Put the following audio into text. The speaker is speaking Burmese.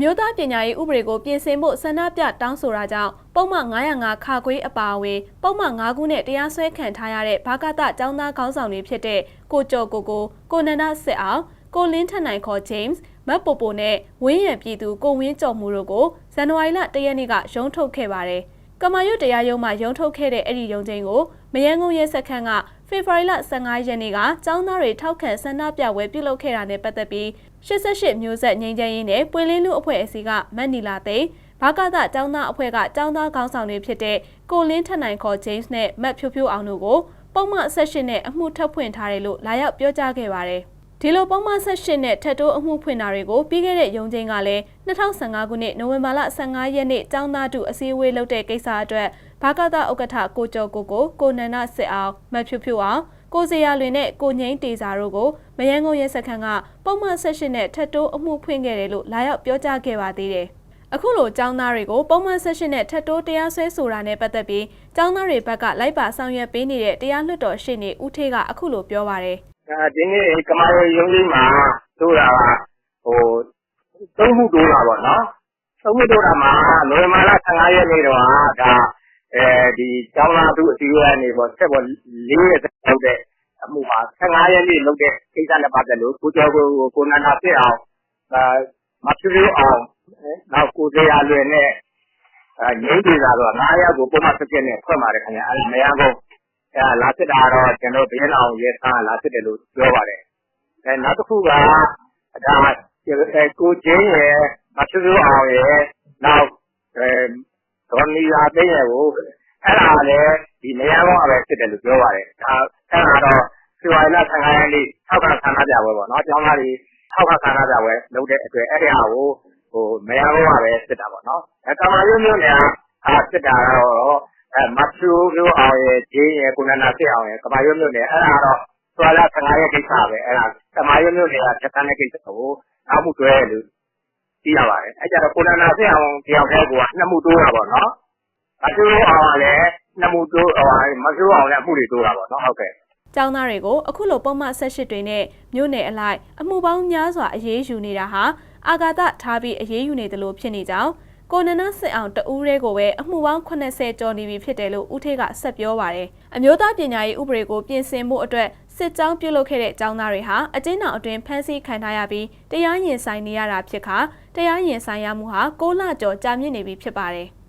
မျိုးသားပညာရေးဥပဒေကိုပြင်ဆင်ဖို့ဆန္ဒပြတောင်းဆိုတာကြောင့်ပုံမှန်905ခါခွေးအပါအဝင်ပုံမှန်9ခုနဲ့တရားစွဲခံထားရတဲ့ဘာကတចောင်းသားခေါင်းဆောင်တွေဖြစ်တဲ့ကိုကျော်ကိုကိုကိုနန္ဒစစ်အောင်ကိုလင်းထက်နိုင်ခေါ် James မတ်ပိုပိုနဲ့ဝင်းရံပြည်သူကိုဝင်းကျော်မှုတို့ကိုဇန်နဝါရီလ၁ရက်နေ့ကရုံးထုတ်ခဲ့ပါတယ်။ကမာရွတ်တရားရုံးမှာရုံးထုတ်ခဲ့တဲ့အဲ့ဒီရုံးချင်းကိုမယန်းကုန်းရဲစခန်းက ဖေဖော်ဝါရီလ15ရက်နေ့ကကျောင်းသားတွေထောက်ခံဆန္ဒပြပွဲပြုလုပ်ခဲ့တာနဲ့ပတ်သက်ပြီး88မျိုးဆက်ငြိမ်းချမ်းရေးနဲ့ပွင့်လင်းလူအဖွဲ့အစည်းကမန်နီလာသိန်းဘာကသကျောင်းသားအဖွဲ့ကကျောင်းသားခေါင်းဆောင်တွေဖြစ်တဲ့ကိုလင်းထနိုင်ခေါ် James နဲ့မတ်ဖြိုးဖြိုးအောင်တို့ကိုပုံမှန်ဆက်ရှင်နဲ့အမှုထပ်ဖွင့်ထားတယ်လို့လာရောက်ပြောကြားခဲ့ပါတယ်။ ဒီလိုပုံမှန်18နဲ့ထပ်တိုးအမှုဖွင့်တာတွေကိုပြီးခဲ့တဲ့ရုံးချင်းကလည်း2015ခုနှစ်နိုဝင်ဘာလ15ရက်နေ့ကျောင်းသားတူအစည်းအဝေးလုပ်တဲ့ကိစ္စအတွက်ဘာကတာဥက္ကဋ္ဌကိုကျော်ကိုကိုကိုနန္ဒစစ်အောင်မဖြူဖြူအောင်ကိုစရာလွင်နဲ့ကိုငိမ့်တေစာတို့ကိုမရန်ကုန်ရဲစခန်းကပုံမှန်16နဲ့ထပ်တိုးအမှုဖွင့်ခဲ့တယ်လို့လာရောက်ပြောကြားခဲ့ပါသေးတယ်။အခုလိုចောင်းသားတွေကိုပုံမှန်16နဲ့ထပ်တိုးတရားစွဲဆိုတာနဲ့ပတ်သက်ပြီးចောင်းသားတွေဘက်ကလိုက်ပါဆောင်ရွက်ပေးနေတဲ့တရားလွှတ်တော်ရှေ့နေဦးထေးကအခုလိုပြောပါရယ်။ ဒီနေ့ကမာရွရုံးကြီးမှာတိုးတာကဟိုသုံးမှုတိုးတာပေါ့နော်သုံးမှုတိုးတာမှာနိုဝင်ဘာလ15ရက်နေ့တော့ဒါအဲဒီကျောင်းသားသူအစည်းအဝေးကနေပေါ့ဆက်ပေါ်၄ရက်လောက်တဲ့အမှုမှာ15ရက်နေ့လောက်တဲ့ကိစ္စနဲ့ပတ်သက်လို့ကိုကျော်ကိုကိုနန္ဒာဖြစ်အောင်အဲမဖြူဖြူအောင်နောက်ကိုစေရလွယ်နဲ့အဲငိမ့်ဒေတာတော့9ရက်ကိုပုံမှန်ဆက်ချက်နဲ့ဖွင့်ပါတယ်ခင်ဗျအဲမရဘူးအဲ လာစစ်တာတော့ ကျွန်တော်ဘင်းအောင်ရဲသားလာစစ်တယ်လို့ ပြောပါတယ်အဲနောက်တစ်ခုကဒါကိုချင်းရဲ့မဖြူဖြူအောင်ရဲ့နောက်အဲဒေါ်နီယာသိရဲ့ကို အဲ့ဒါလည်းဒီနေရာတော့ပဲဖြစ်တယ်လို့ ပြောပါတယ်ဒါအဲ့ဒါတော့ ဖေဖော်ဝါရီလ15ရက်နေ့ ထောက်ကဆန္ဒပြပွဲပေါ့နော် ကျောင်းသားတွေ ထောက်ကဆန္ဒပြပွဲလုပ်တဲ့အတွက် အဲ့ဒီဟာကိုဟိုမရတော့ပဲ စစ်တာပေါ့နော်အဲကမာရုံးမျိုးနဲ့အာစစ်တာတော့ အဲမဖြူဖြူအောင်ရဲ့ဂျင်းရဲ့ကိုနန္ဒာစစ်အောင်ရဲ့ကမာရုံးမျိုးနဲ့အဲ့ဒါတော့ဆွာလာ15ရက်ကိစ္စပဲအဲ့ဒါကမာရုံးမျိုးနဲ့ချက်တန်းတဲ့ကိစ္စကိုအောက်မှုတွဲလို့သိရပါတယ်အဲ့ကြတော့ကိုနန္ဒာစစ်အောင်တယောက်တည်းကနှစ်မှုတိုးတာပေါ့နော်မဖြူအောင်ကလည်းနှစ်မှုတိုးဟိုမဖြူအောင်လည်းအမှုတွေတိုးတာပေါ့နော်ဟုတ်ကဲ့။ကျောင်းသားတွေကိုအခုလိုပုံမှန်18တွေနဲ့မြို့နယ်အလိုက်အမှုပေါင်းများစွာအရေးယူနေတာဟာအာဃာတထားပြီးအရေးယူနေတယ်လို့ဖြစ်နေကြောင်း ကိုနနစစ်အောင်တဦးရဲကိုပဲအမှုပေါင်း80ကျော်နေပြီဖြစ်တယ်လို့ဦးထေးကဆက်ပြောပါတယ်။အမျိုးသားပညာရေးဥပဒေကိုပြင်ဆင်မှုအတွက်စစ်ကြောင်းပြုလုပ်ခဲ့တဲ့ကျောင်းသားတွေဟာအကျဉ်းထောင်အတွင်းဖမ်းဆီးခံထားရပြီးတရားရင်ဆိုင်နေရတာဖြစ်ခါတရားရင်ဆိုင်ရမှုဟာ6လကျော်ကြာမြင့်နေပြီဖြစ်ပါတယ်။